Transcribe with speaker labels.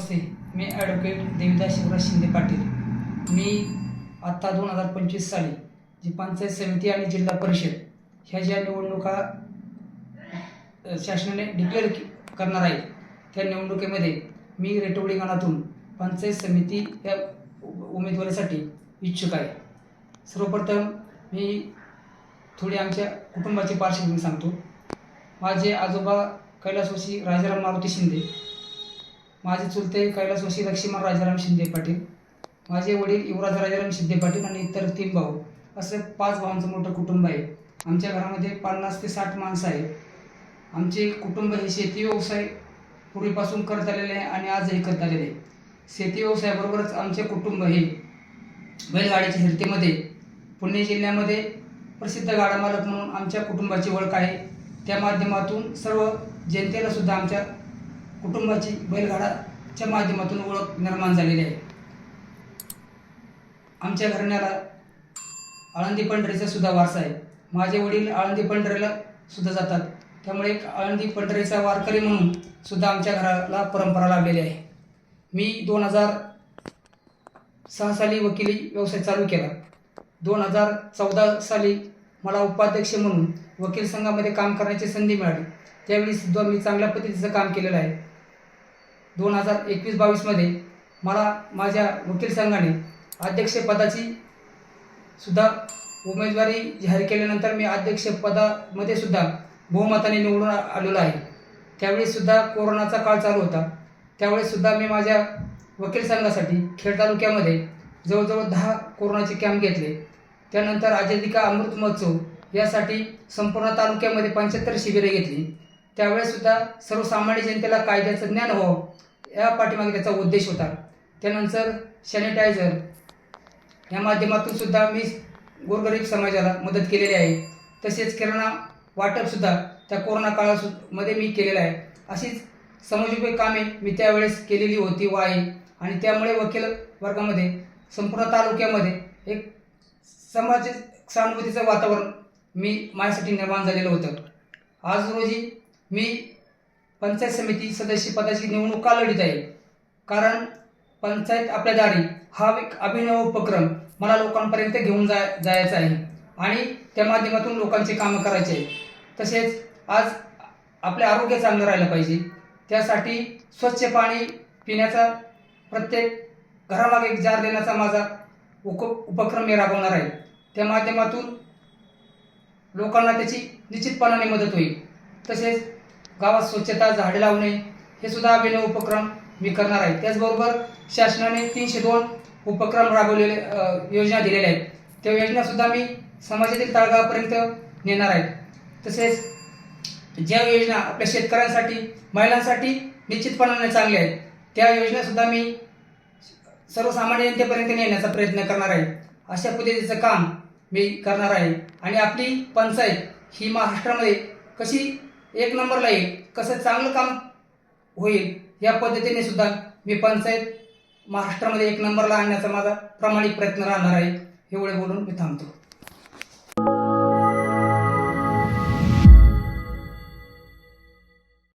Speaker 1: नमस्ते. मी ॲडव्होकेट देविदास शिवराज शिंदे पाटील. मी आत्ता दोन हजार पंचवीस साली जी पंचायत समिती आणि जिल्हा परिषद ह्या ज्या निवडणुका शासनाने डिक्लेअर करणार आहे त्या निवडणुकीमध्ये मी रेटवडी गणातून पंचायत समिती या उमेदवारीसाठी इच्छुक आहे. सर्वप्रथम मी थोडी आमच्या कुटुंबाची पार्श्वभूमी सांगतो. माझे आजोबा कैलासवासी राजाराम मारुती शिंदे माझे चुलते कैलासवासी लक्ष्मण राजाराम शिंदे पाटील माझे वडील युवराज राजाराम शिंदे पाटील आणि इतर तीन भाऊ. असं पाच भावांचं मोठं कुटुंब आहे. आमच्या घरामध्ये पन्नास ते साठ माणसं आहे आमचे कुटुंब हे शेती व्यवसाय पूर्वीपासून करत आलेले आहे आणि आजही करत आलेले आहे. शेती व्यवसायाबरोबरच आमचे कुटुंब हे बैलगाड्याच्या हिरतीमध्ये पुणे जिल्ह्यामध्ये प्रसिद्ध गाडा मालक म्हणून आमच्या कुटुंबाची ओळख आहे. त्या माध्यमातून सर्व जनतेला सुद्धा आमच्या कुटुंबाची बैलगाडाच्या माध्यमातून ओळख निर्माण झालेली आहे. आमच्या घराण्याला आळंदी पंढरीचा सुद्धा वारसा आहे. माझे वडील आळंदी पंढरीला सुद्धा जातात. त्यामुळे एक आळंदी पंढरीचा वारकरी म्हणून सुद्धा आमच्या घराला परंपरा लाभलेली आहे. मी दोन हजार सहा साली वकिली व्यवसाय चालू केला. दोन हजार चौदा साली मला उपाध्यक्ष म्हणून वकील संघामध्ये काम करण्याची संधी मिळाली. त्यावेळी सुद्धा मी चांगल्या पद्धतीचं काम केलेलं आहे. दोन हजार एकवीस बावीसमध्ये मला माझ्या वकील संघाने अध्यक्षपदाची सुद्धा उमेदवारी जाहीर केल्यानंतर मी अध्यक्षपदामध्ये सुद्धा बहुमताने निवडून आलेलो आहे. त्यावेळीसुद्धा कोरोनाचा काळ चालू होता. त्यावेळेसुद्धा मी माझ्या वकील संघासाठी खेड तालुक्यामध्ये जवळजवळ दहा कोरोनाचे कॅम्प घेतले. त्यानंतर आजादिका अमृत महोत्सव यासाठी संपूर्ण तालुक्यामध्ये पंच्याहत्तर शिबिरे घेतली. त्यावेळेसुद्धा सर्वसामान्य जनतेला कायद्याचं ज्ञान व्हावं या पाठीमागे त्याचा उद्देश होता. त्यानंतर सॅनिटायझर या माध्यमातून सुद्धा मी गोरगरीब समाजाला मदत केलेली आहे. तसेच किराणा वाटपसुद्धा त्या कोरोना काळामध्ये मी केलेलं आहे. अशीच समाजोपयोगी कामे मी त्यावेळेस केलेली होती व आहे. आणि त्यामुळे वकील वर्गामध्ये संपूर्ण तालुक्यामध्ये एक समाज सहानुभूतीचं वातावरण मी माझ्यासाठी निर्माण झालेलं होतं. आज रोजी मी पंचायत समिती सदस्य पदाची निवडणूक का लढीत आहे? कारण पंचायत आपल्या दारी हा एक अभिनव उपक्रम मला लोकांपर्यंत घेऊन जा जायचा आहे. आणि त्या माध्यमातून लोकांचे कामं करायचे आहे. तसेच आज आपले आरोग्य चांगलं राहिलं पाहिजे. त्यासाठी स्वच्छ पाणी पिण्याचा प्रत्येक घरामागे एक जार देण्याचा माझा उप उपक्रम मी राबवणार आहे. त्या माध्यमातून लोकांना त्याची निश्चितपणाने मदत होईल. तसेच गावात स्वच्छता झाडे लावणे हे सुद्धा अभिनव उपक्रम मी करणार आहे. त्याचबरोबर शासनाने तीनशे दोन उपक्रम राबवलेले योजना दिलेल्या आहेत. त्या योजना सुद्धा मी समाजातील तळगावापर्यंत नेणार आहे. तसेच ज्या योजना आपल्या शेतकऱ्यांसाठी महिलांसाठी निश्चितपणाने चांगल्या आहेत त्या योजना सुद्धा मी सर्वसामान्य जनतेपर्यंत नेण्याचा प्रयत्न करणार आहे. अशा पद्धतीचं काम मी करणार आहे. आणि आपली पंचायत ही महाराष्ट्रामध्ये कशी एक नंबरला येईल. कसं चांगलं काम होईल या पद्धतीने सुद्धा मी पंचायत महाराष्ट्रामध्ये एक नंबरला आणण्याचा माझा प्रामाणिक प्रयत्न राहणार आहे. एवढे बोलून मी थांबतो.